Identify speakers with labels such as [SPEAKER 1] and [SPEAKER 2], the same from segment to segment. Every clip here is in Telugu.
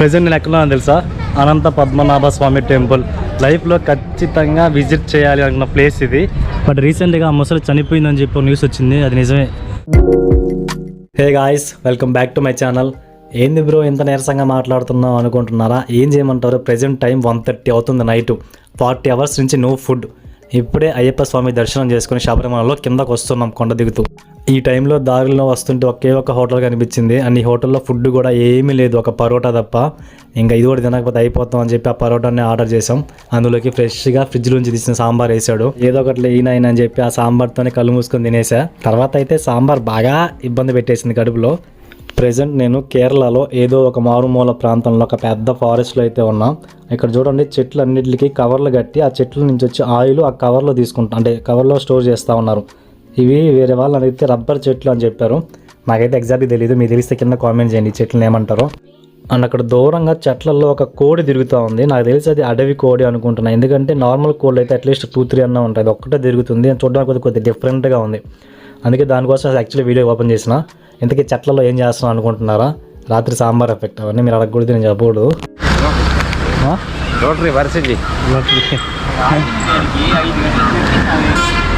[SPEAKER 1] ప్రజెంట్ నేను ఎక్కడున్నాను తెలుసా? అనంత పద్మనాభ స్వామి టెంపుల్. లైఫ్లో ఖచ్చితంగా విజిట్ చేయాలి అనుకున్న ప్లేస్ ఇది. బట్ రీసెంట్గా ఆ ముసలి చనిపోయిందని చెప్పి న్యూస్ వచ్చింది. అది నిజమే. Hey guys welcome back to my channel. ఏంది బ్రో ఇంత నీరసంగా మాట్లాడుతున్నావు అనుకుంటున్నారా? ఏం చేయమంటారు? ప్రజెంట్ టైం వన్ థర్టీ అవుతుంది నైట్. ఫార్టీ అవర్స్ నుంచి నో ఫుడ్. ఇప్పుడే అయ్యప్ప స్వామి దర్శనం చేసుకుని శబరిమలలో కిందకు వస్తున్నాం కొండ దిగుతూ. ఈ టైంలో దారిలో వస్తుంటే ఒకే ఒక హోటల్ కనిపించింది. అండ్ ఈ హోటల్లో ఫుడ్ కూడా ఏమీ లేదు. ఒక పరోటా తప్ప. ఇంకా ఇది కూడా తినకపోతే అయిపోతాం అని చెప్పి ఆ పరోటాని ఆర్డర్ చేసాం అందులోకి ఫ్రెష్గా ఫ్రిడ్జ్ నుంచి తీసిన సాంబార్ వేసాడు ఏదో ఒకటి ఈయన అని చెప్పి ఆ సాంబార్తోనే కళ్ళు మూసుకొని తినేసా తర్వాత అయితే సాంబార్ బాగా ఇబ్బంది పెట్టేసింది కడుపులో. ప్రజెంట్ నేను కేరళలో ఏదో ఒక మారుమూల ప్రాంతంలో ఒక పెద్ద ఫారెస్ట్లో అయితే ఉన్నా. ఇక్కడ చూడండి చెట్లు అన్నిటికీ కవర్లు కట్టి ఆ చెట్ల నుంచి వచ్చి ఆయిల్ ఆ కవర్లో తీసుకుంటాం అంటే కవర్లో స్టోర్ చేస్తూ ఉన్నారు. ఇవి వేరే వాళ్ళు అడిగితే రబ్బర్ చెట్లు అని చెప్పారు. నాకైతే ఎగ్జాక్ట్గా తెలియదు మీరు తెలిస్తే కింద కామెంట్ చేయండి చెట్లను ఏమంటారో. అండ్ అక్కడ దూరంగా చెట్లలో ఒక కోడి తిరుగుతూ ఉంది. నాకు తెలిసి అది అడవి కోడి అనుకుంటున్నాను ఎందుకంటే నార్మల్ కోళ్ళు అయితే అట్లీస్ట్ టూ త్రీ అన్న ఉంటుంది ఒక్కటే తిరుగుతుంది. చూడడానికి కొద్దిగా కొద్దిగా డిఫరెంట్గా ఉంది. అందుకే దానికోసం యాక్చువల్లీ వీడియో ఓపెన్ చేసిన. ఇంతకీ చెట్లలో ఏం చేస్తున్నాం అనుకుంటున్నారా? రాత్రి సాంబార్ ఎఫెక్ట్ అవన్నీ మీరు అడగకూడదు నేను చెప్పకూడదు?
[SPEAKER 2] రోటరీ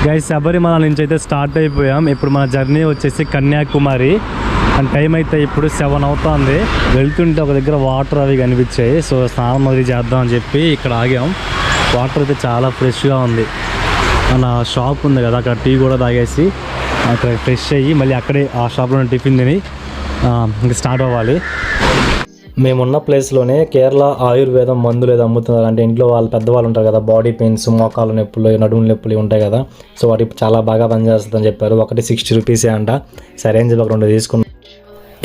[SPEAKER 1] గైస్ శబరిమల నుంచి అయితే స్టార్ట్ అయిపోయాం. ఇప్పుడు మన జర్నీ వచ్చేసి కన్యాకుమారి. అండ్ టైం అయితే ఇప్పుడు సెవెన్ అవుతుంది. వెళ్తుంటే ఒక దగ్గర వాటర్ అవి కనిపించాయి. సో స్నానం అది చేద్దాం అని చెప్పి ఇక్కడ ఆగాం. వాటర్ అయితే చాలా ఫ్రెష్గా ఉంది. మన షాప్ ఉంది కదా అక్కడ టీ కూడా తాగేసి. అక్కడ ఫ్రెష్ అయ్యి మళ్ళీ అక్కడే ఆ షాప్లో టిఫిన్ తిని ఇంకా స్టార్ట్ అవ్వాలి. మేమున్న ప్లేస్లోనే కేరళ ఆయుర్వేదం మందులు ఏదో అమ్ముతున్నారు. అంటే ఇంట్లో వాళ్ళు పెద్దవాళ్ళు ఉంటారు కదా బాడీ పెయిన్స్ మోకాలు నొప్పులు నడుము నొప్పులు ఉంటాయి కదా. సో వాటి చాలా బాగా పనిచేస్తుందని చెప్పారు. ఒకటి సిక్స్టీ రూపీసే అంట. సరే అని చెప్పి ఒక రెండు తీసుకున్నాం.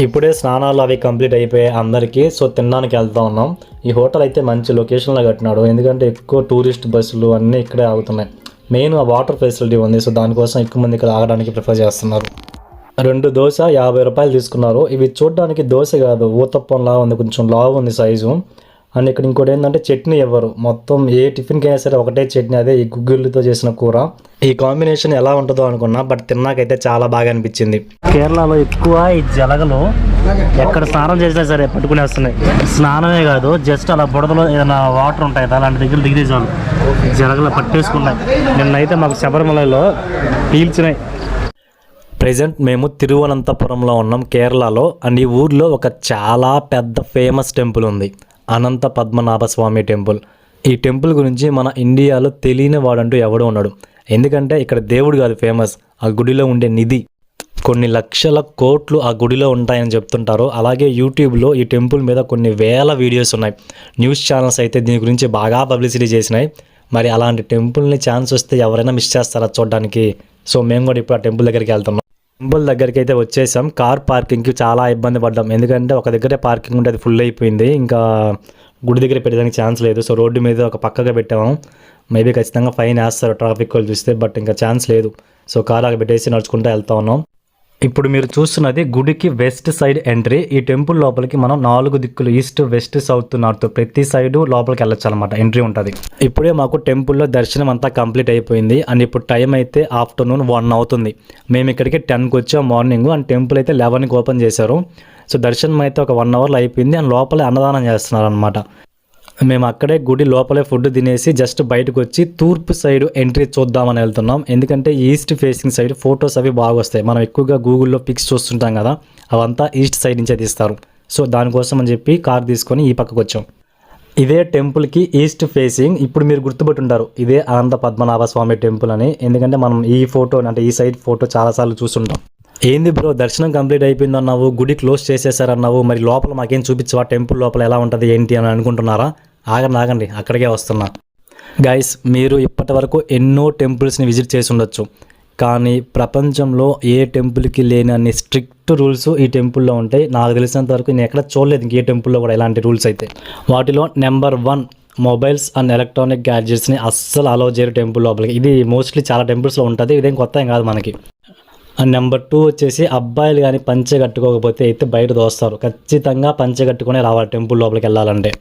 [SPEAKER 1] ఇప్పుడే స్నానాలు అవి కంప్లీట్ అయిపోయాయి అందరికీ. సో తినడానికి వెళ్తా ఉన్నాం. ఈ హోటల్ అయితే మంచి లొకేషన్లో కట్టినాడు. ఎందుకంటే ఎక్కువ టూరిస్ట్ బస్సులు అన్నీ ఇక్కడే ఆగుతున్నాయి. మెయిన్ ఆ వాటర్ ఫెసిలిటీ ఉంది సో దానికోసం ఎక్కువ మంది ఇక్కడ ఆగడానికి ప్రిఫర్ చేస్తున్నారు. రెండు దోశ యాభై రూపాయలు తీసుకున్నారు. ఇవి చూడడానికి దోశ కాదు ఊతప్పంలా ఉంది కొంచెం లావు ఉంది సైజు అండ్ ఇక్కడ ఇంకోటి ఏంటంటే చట్నీ ఇవ్వరు మొత్తం ఏ టిఫిన్కి అయినా సరే ఒకటే చట్నీ అదే ఈ గుగ్గిళ్ళతో చేసిన కూర. ఈ కాంబినేషన్ ఎలా ఉంటుందో అనుకున్నా బట్ తిన్నాకైతే చాలా బాగా అనిపించింది. కేరళలో ఎక్కువ ఈ జలగలు ఎక్కడ స్నానం చేసినా సరే పట్టుకునేస్తున్నాయి. స్నానమే కాదు జస్ట్ అలా బుడదలో ఏదైనా వాటర్ ఉంటాయి అలాంటి దగ్గర దిగితే చాలు. జలగలు పట్టేసుకున్నాయి. నిన్నైతే మాకు శబరిమలలో పీల్చినాయి ప్రజెంట్ మేము తిరువనంతపురంలో ఉన్నాం కేరళలో. అండ్ ఈ ఊర్లో ఒక చాలా పెద్ద ఫేమస్ టెంపుల్ ఉంది. అనంత పద్మనాభ స్వామి టెంపుల్. ఈ టెంపుల్ గురించి మన ఇండియాలో తెలియని వాడంటూ ఎవడో ఉన్నాడు ఎందుకంటే ఇక్కడ దేవుడు కాదు ఫేమస్. ఆ గుడిలో ఉండే నిధి. కొన్ని లక్షల కోట్లు ఆ గుడిలో ఉంటాయని చెప్తుంటారు. అలాగే యూట్యూబ్లో ఈ టెంపుల్ మీద కొన్ని వేల వీడియోస్ ఉన్నాయి. న్యూస్ ఛానల్స్ అయితే దీని గురించి బాగా పబ్లిసిటీ చేసినాయి. మరి అలాంటి టెంపుల్ని ఛాన్స్ వస్తే ఎవరైనా మిస్ చేస్తారా చూడడానికి? సో మేము కూడా ఇప్పుడు ఆ టెంపుల్ దగ్గరికి వెళ్తున్నాం. టెంపుల్ దగ్గరికి అయితే వచ్చేసాం. కార్ పార్కింగ్కి చాలా ఇబ్బంది పడ్డాం. ఎందుకంటే ఒక దగ్గరే పార్కింగ్ ఉంటే అది ఫుల్ అయిపోయింది. ఇంకా గుడి దగ్గర పెట్టడానికి ఛాన్స్ లేదు. సో రోడ్డు మీద ఒక పక్కగా పెట్టాము. మేబీ ఖచ్చితంగా ఫైన్ వేస్తారు ట్రాఫిక్ వాళ్ళు చూస్తే బట్ ఇంకా ఛాన్స్ లేదు. సో కార్ అక్కడ పెట్టేసి నడుచుకుంటూ వెళ్తా ఉన్నాం. ఇప్పుడు మీరు చూస్తున్నది గుడికి వెస్ట్ సైడ్ ఎంట్రీ. ఈ టెంపుల్ లోపలికి మనం నాలుగు దిక్కులు ఈస్ట్ వెస్ట్ సౌత్ నార్త్ ప్రతి సైడ్ లోపలికి వెళ్ళొచ్చు అనమాట ఎంట్రీ ఉంటుంది. ఇప్పుడే మాకు టెంపుల్లో దర్శనం అంతా కంప్లీట్ అయిపోయింది. అండ్ ఇప్పుడు టైం అయితే ఆఫ్టర్నూన్ వన్ అవుతుంది. మేము ఇక్కడికి టెన్కి వచ్చాం మార్నింగ్. అండ్ టెంపుల్ అయితే లెవెన్కి ఓపెన్ చేశారు. సో దర్శనం అయితే ఒక వన్ అవర్లో అయిపోయింది. అండ్ లోపలే అన్నదానం చేస్తున్నారు అనమాట మేము అక్కడే గుడి లోపలే ఫుడ్ తినేసి జస్ట్ బయటకు వచ్చి తూర్పు సైడ్ ఎంట్రీ చూద్దామని వెళ్తున్నాం. ఎందుకంటే ఈస్ట్ ఫేసింగ్ సైడ్ ఫొటోస్ అవి బాగా వస్తాయి మనం ఎక్కువగా గూగుల్లో పిక్స్ చూస్తుంటాం కదా అవంతా ఈస్ట్ సైడ్ నుంచే తీస్తారు. సో దానికోసం అని చెప్పి కార్ తీసుకొని ఈ పక్కకు వచ్చాం. ఇదే టెంపుల్కి ఈస్ట్ ఫేసింగ్ ఇప్పుడు మీరు గుర్తుపెట్టుంటారు ఇదే అనంత పద్మనాభ స్వామి టెంపుల్ అని. ఎందుకంటే మనం ఈ ఫోటో అంటే ఈ సైడ్ ఫోటో చాలాసార్లు చూస్తుంటాం. ఏంది బ్రో దర్శనం కంప్లీట్ అయిపోయింది అన్నావు గుడి క్లోజ్ చేసేసారన్నావు మరి లోపల మాకేం చూపించవా? టెంపుల్ లోపల ఎలా ఉంటుంది ఏంటి అని అనుకుంటున్నారా? ఆగండి ఆగండి అక్కడికే వస్తున్నా. గైస్ మీరు ఇప్పటి వరకు ఎన్నో టెంపుల్స్ని విజిట్ చేసి ఉండొచ్చు. కానీ ప్రపంచంలో ఏ టెంపుల్కి లేని అన్ని స్ట్రిక్ట్ రూల్స్ ఈ టెంపుల్లో ఉంటాయి. నాకు తెలిసినంత వరకు నేను ఎక్కడ చూడలేదు ఇంకే టెంపుల్లో కూడా ఇలాంటి రూల్స్ అయితే. వాటిలో number one mobiles and electronic గ్యాడ్జెట్స్ని అస్సలు అలౌ చేయరు టెంపుల్ లోపలికి. ఇది మోస్ట్లీ చాలా టెంపుల్స్లో ఉంటుంది ఇదేం కొత్త ఏం కాదు మనకి. అండ్ నెంబర్ టూ వచ్చేసి అబ్బాయిలు కానీ పంచె కట్టుకోకపోతే అయితే బయట దోస్తారు. ఖచ్చితంగా పంచె కట్టుకునే రావాలి టెంపుల్ లోపలికి వెళ్ళాలంటే.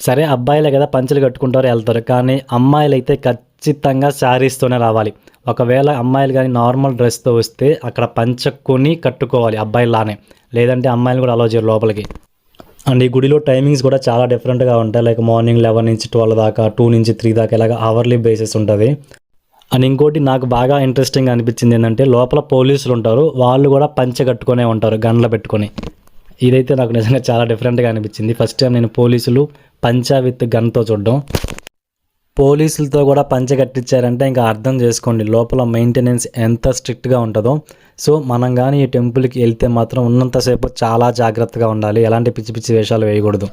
[SPEAKER 1] సరే అబ్బాయిలే కదా పంచెలు కట్టుకుంటారు వెళ్తారు. కానీ అమ్మాయిలు అయితే ఖచ్చితంగా శారీస్తోనే రావాలి. ఒకవేళ అమ్మాయిలు కానీ నార్మల్ డ్రెస్తో వస్తే అక్కడ పంచ కొని కట్టుకోవాలి అబ్బాయిలానే. లేదంటే అమ్మాయిలు కూడా అలో చేయరు లోపలికి. అండ్ ఈ గుడిలో టైమింగ్స్ కూడా చాలా డిఫరెంట్గా ఉంటాయి. లైక్ మార్నింగ్ లెవెన్ నుంచి ట్వెల్వ్ దాకా టూ నుంచి త్రీ దాకా ఇలాగ అవర్లీ బేసిస్ ఉంటుంది. అండ్ ఇంకోటి నాకు బాగా ఇంట్రెస్టింగ్ అనిపించింది ఏంటంటే లోపల పోలీసులు ఉంటారు. వాళ్ళు కూడా పంచె కట్టుకునే ఉంటారు గన్లు పెట్టుకొని. ఇదైతే నాకు నిజంగా చాలా డిఫరెంట్గా అనిపించింది. ఫస్ట్ టైం నేను పోలీసులు పంచా విత్ గన్తో చూడడం. పోలీసులతో కూడా పంచ కట్టించారంటే ఇంకా అర్థం చేసుకోండి లోపల మెయింటెనెన్స్ ఎంత స్ట్రిక్ట్గా ఉంటుందో. సో మనం కానీ ఈ టెంపుల్కి వెళ్తే మాత్రం ఉన్నంతసేపు చాలా జాగ్రత్తగా ఉండాలి ఎలాంటి పిచ్చి పిచ్చి వేషాలు వేయకూడదు.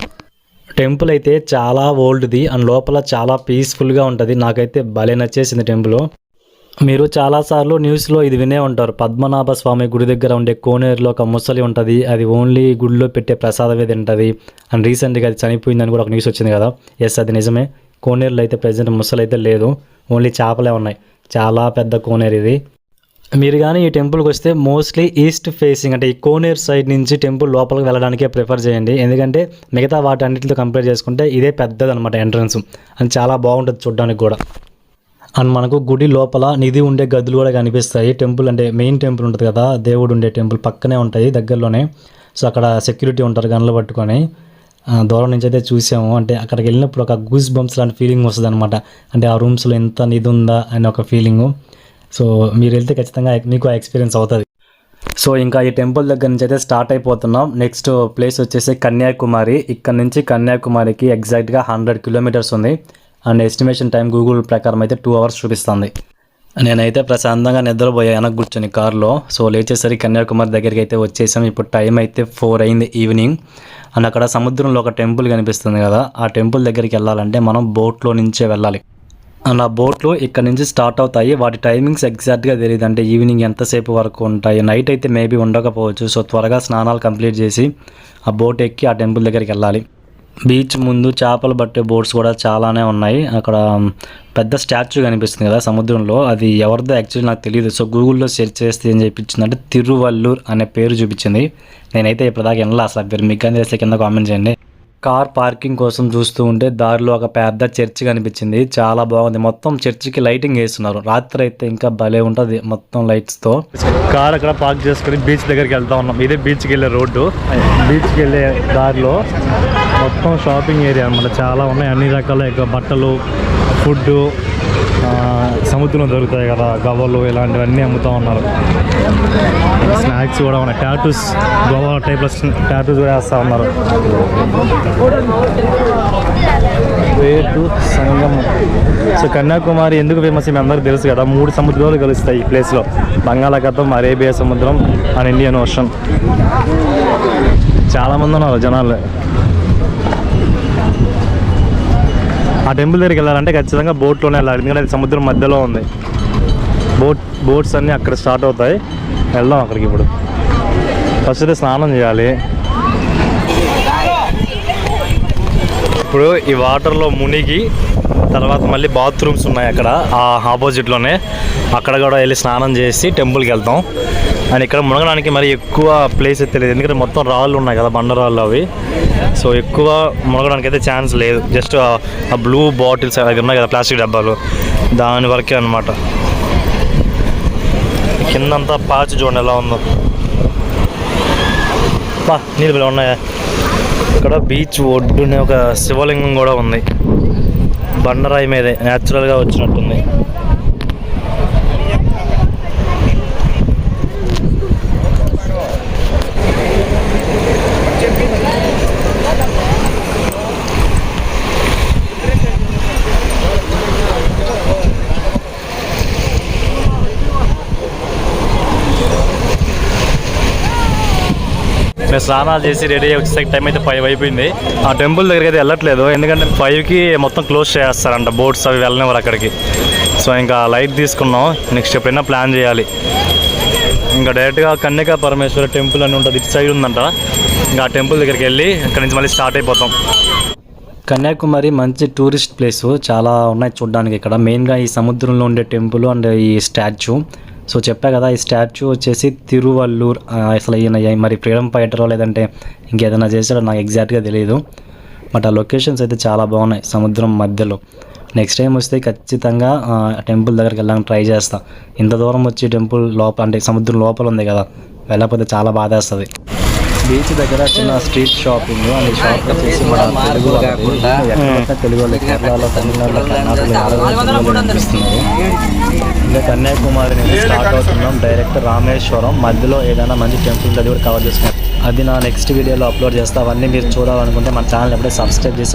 [SPEAKER 1] టెంపుల్ అయితే చాలా ఓల్డ్ది అండ్ లోపల చాలా పీస్ఫుల్గా ఉంటుంది. నాకైతే భలే నచ్చేసింది టెంపుల్ మీరు చాలాసార్లు న్యూస్లో ఇది వినే ఉంటారు. పద్మనాభ స్వామి గుడి దగ్గర ఉండే కోనేరులో ఒక ముసలి ఉంటుంది. అది ఓన్లీ గుడిలో పెట్టే ప్రసాదమే తింటుంది. అండ్ రీసెంట్గా అది చనిపోయిందని కూడా ఒక న్యూస్ వచ్చింది కదా. ఎస్ అది నిజమే. కోనేరులో అయితే ప్రజెంట్ ముసలి అయితే లేదు. ఓన్లీ చేపలే ఉన్నాయి. చాలా పెద్ద కోనేరు ఇది. మీరు కానీ ఈ టెంపుల్కి వస్తే మోస్ట్లీ ఈస్ట్ ఫేసింగ్ అంటే ఈ కోనేరు సైడ్ నుంచి టెంపుల్ లోపలికి వెళ్ళడానికే ప్రిఫర్ చేయండి. ఎందుకంటే మిగతా వాటి అన్నిటితో కంపేర్ చేసుకుంటే ఇదే పెద్దది అనమాట ఎంట్రన్స్. అండ్ చాలా బాగుంటుంది చూడడానికి కూడా. అండ్ మనకు గుడి లోపల నిధి ఉండే గదులు కూడా కనిపిస్తాయి. టెంపుల్ అంటే మెయిన్ టెంపుల్ ఉంటుంది కదా దేవుడు ఉండే టెంపుల్ పక్కనే ఉంటాయి దగ్గరలోనే. సో అక్కడ సెక్యూరిటీ ఉంటారు గన్లు పట్టుకొని. దూరం నుంచి అయితే చూసాము. అంటే అక్కడికి వెళ్ళినప్పుడు ఒక గూస్ బంప్స్ లాంటి ఫీలింగ్ వస్తుంది అనమాట అంటే ఆ రూమ్స్లో ఎంత నిధి ఉందా అని ఒక ఫీలింగ్. సో మీరు వెళ్తే ఖచ్చితంగా మీకు ఆ ఎక్స్పీరియన్స్ అవుతుంది. సో ఇంకా ఈ టెంపుల్ దగ్గర నుంచి అయితే స్టార్ట్ అయిపోతున్నాం. నెక్స్ట్ ప్లేస్ వచ్చేసి కన్యాకుమారి. ఇక్కడ నుంచి కన్యాకుమారికి ఎగ్జాక్ట్గా హండ్రెడ్ కిలోమీటర్స్ ఉంది. అండ్ ఎస్టిమేషన్ టైం గూగుల్ ప్రకారం అయితే టూ అవర్స్ చూపిస్తుంది. నేనైతే ప్రశాంతంగా నిద్రపోయా కూర్చొని కారులో. సో లేచేసరికి కన్యాకుమారి దగ్గరికి అయితే వచ్చేసాం. ఇప్పుడు టైం అయితే ఫోర్ అయింది ఈవినింగ్. అండ్ అక్కడ సముద్రంలో ఒక టెంపుల్ కనిపిస్తుంది కదా ఆ టెంపుల్ దగ్గరికి వెళ్ళాలంటే మనం బోట్లో నుంచే వెళ్ళాలి. అండ్ ఆ బోట్లు ఇక్కడ నుంచి స్టార్ట్ అవుతాయి. వాటి టైమింగ్స్ ఎగ్జాక్ట్గా తెలియదు అంటే ఈవినింగ్ ఎంతసేపు వరకు ఉంటాయి? నైట్ అయితే మేబీ ఉండకపోవచ్చు. సో త్వరగా స్నానాలు కంప్లీట్ చేసి ఆ బోట్ ఎక్కి ఆ టెంపుల్ దగ్గరికి వెళ్ళాలి. బీచ్ ముందు చేపలు పట్టే బోట్స్ కూడా చాలానే ఉన్నాయి. అక్కడ పెద్ద స్టాచ్యూ కనిపిస్తుంది కదా సముద్రంలో. అది ఎవరిదో యాక్చువల్లీ నాకు తెలియదు సో గూగుల్లో సెర్చ్ చేస్తే ఏం చెప్పించిందంటే తిరువల్లూర్ అనే పేరు చూపించింది. నేనైతే ఇప్పటిదాకా వినలే అసలు పేరు. మీకు కానీ తెలిస్తే కింద కామెంట్ చేయండి. కార్ పార్కింగ్ కోసం చూస్తూ ఉంటే దారిలో ఒక పెద్ద చర్చ్ కనిపించింది. చాలా బాగుంది. మొత్తం చర్చికి లైటింగ్ వేస్తున్నారు. రాత్రి అయితే ఇంకా భలే ఉంటుంది మొత్తం లైట్స్తో కార్ అక్కడ పార్క్ చేసుకుని బీచ్ దగ్గరికి వెళ్తా ఉన్నాం. ఇదే బీచ్కి వెళ్ళే రోడ్డు. బీచ్కి వెళ్ళే దారిలో మొత్తం షాపింగ్ ఏరియా అన్నమాట చాలా ఉన్నాయి. అన్ని రకాల బట్టలు ఫుడ్ సముద్రం దొరుకుతాయి కదా గవ్వలు ఇలాంటివన్నీ అమ్ముతూ ఉన్నారు. స్నాక్స్ కూడా ఉన్నాయి. టాటూస్ గోవా టైప్లో టాటూస్ కూడా వేస్తూ ఉన్నారు. వేటు సంగమం. సో కన్యాకుమారి ఎందుకు ఫేమస్ మీ అందరికీ తెలుసు కదా మూడు సముద్రాలు కలుస్తాయి ఈ ప్లేస్లో బంగాళాఖాతం అరేబియా సముద్రం అండ్ ఇండియన్ ఓషన్. చాలామంది ఉన్నారు జనాలు. ఆ టెంపుల్ దగ్గరికి వెళ్ళాలంటే ఖచ్చితంగా బోట్లోనే వెళ్ళాలి. ఎందుకంటే అది సముద్రం మధ్యలో ఉంది. బోట్ బోట్స్ అన్నీ అక్కడ స్టార్ట్ అవుతాయి. వెళ్దాం అక్కడికి ఇప్పుడు. ఫస్ట్ అయితే స్నానం చేయాలి. ఇప్పుడు ఈ వాటర్లో మునిగి తర్వాత మళ్ళీ బాత్రూమ్స్ ఉన్నాయి అక్కడ. ఆ ఆపోజిట్లోనే. అక్కడ కూడా వెళ్ళి స్నానం చేసి టెంపుల్కి వెళ్తాం. అండ్ ఇక్కడ మునగడానికి మరి ఎక్కువ ప్లేస్ అయితే తెలియదు ఎందుకంటే మొత్తం రాళ్ళు ఉన్నాయి కదా బండరాళ్ళు అవి. సో ఎక్కువ మునగడానికి అయితే ఛాన్స్ లేదు. జస్ట్ ఆ బ్లూ బాటిల్స్ అవి ఉన్నాయి కదా ప్లాస్టిక్ డబ్బాలు. దాని వరకే అనమాట కిందంతా పాచి చూడండి ఎలా ఉందో. బా నీళ్ళు భలే ఉన్నాయా? ఇక్కడ బీచ్ ఒడ్డునే ఒక శివలింగం కూడా ఉంది. బండరాయి మీదే న్యాచురల్గా వచ్చినట్టుంది. స్నానాలు చేసి రెడీ వచ్చేసరికి టైం అయితే ఫైవ్ అయిపోయింది. ఆ టెంపుల్ దగ్గరికి అయితే వెళ్ళట్లేదు. ఎందుకంటే ఫైవ్కి మొత్తం క్లోజ్ చేస్తారంట బోట్స్ అవి వెళ్ళనివారు అక్కడికి. సో ఇంకా లైట్ తీసుకున్నాం. నెక్స్ట్ ఎప్పుడైనా ప్లాన్ చేయాలి. ఇంకా డైరెక్ట్గా కన్యకా పరమేశ్వర టెంపుల్ అని ఉంటుంది. ఇటు సైడ్ ఉందంట. ఇంకా ఆ టెంపుల్ దగ్గరికి వెళ్ళి అక్కడి నుంచి మళ్ళీ స్టార్ట్ అయిపోతాం. కన్యాకుమారి మంచి టూరిస్ట్ ప్లేస్ చాలా ఉన్నాయి చూడడానికి ఇక్కడ. మెయిన్గా ఈ సముద్రంలో ఉండే టెంపుల్ అండ్ ఈ స్టాచ్యూ సో చెప్పా కదా ఈ స్టాచ్యూ వచ్చేసి తిరువల్లూర్ అసలు ఈయన మరి ఫ్రీడమ్ ఫైటరో లేదంటే ఇంకేదైనా చేశారో నాకు ఎగ్జాక్ట్గా తెలియదు బట్ ఆ లొకేషన్స్ అయితే చాలా బాగున్నాయి సముద్రం మధ్యలో. నెక్స్ట్ టైం వస్తే ఖచ్చితంగా టెంపుల్ దగ్గరికి వెళ్ళడానికి ట్రై చేస్తాను ఇంత దూరం వచ్చి టెంపుల్ లోపల అంటే సముద్రం లోపల ఉంది కదా వెళ్ళకపోతే చాలా బాధేస్తుంది. బీచ్ దగ్గర చిన్న స్ట్రీట్ షాపింగ్ అండ్ ఈ షాప్ వచ్చేసి మన తెలుగు. ఎక్కడ తెలుగు వాళ్ళు కేరళలో తమిళనాడులో కర్ణాటకలో అనిపిస్తున్నారు ఇంకా కన్యాకుమారి నుంచి స్టార్ట్ అవుతున్నాం. డైరెక్ట్ రామేశ్వరం. మధ్యలో ఏదైనా మంచి టెంపుల్ అది కూడా కవర్ చేసుకున్నాం అది నా నెక్స్ట్ వీడియోలో అప్లోడ్ చేస్తా. అవన్నీ మీరు చూడాలనుకుంటే మన ఛానల్ ఎప్పుడే సబ్స్క్రైబ్ చేసి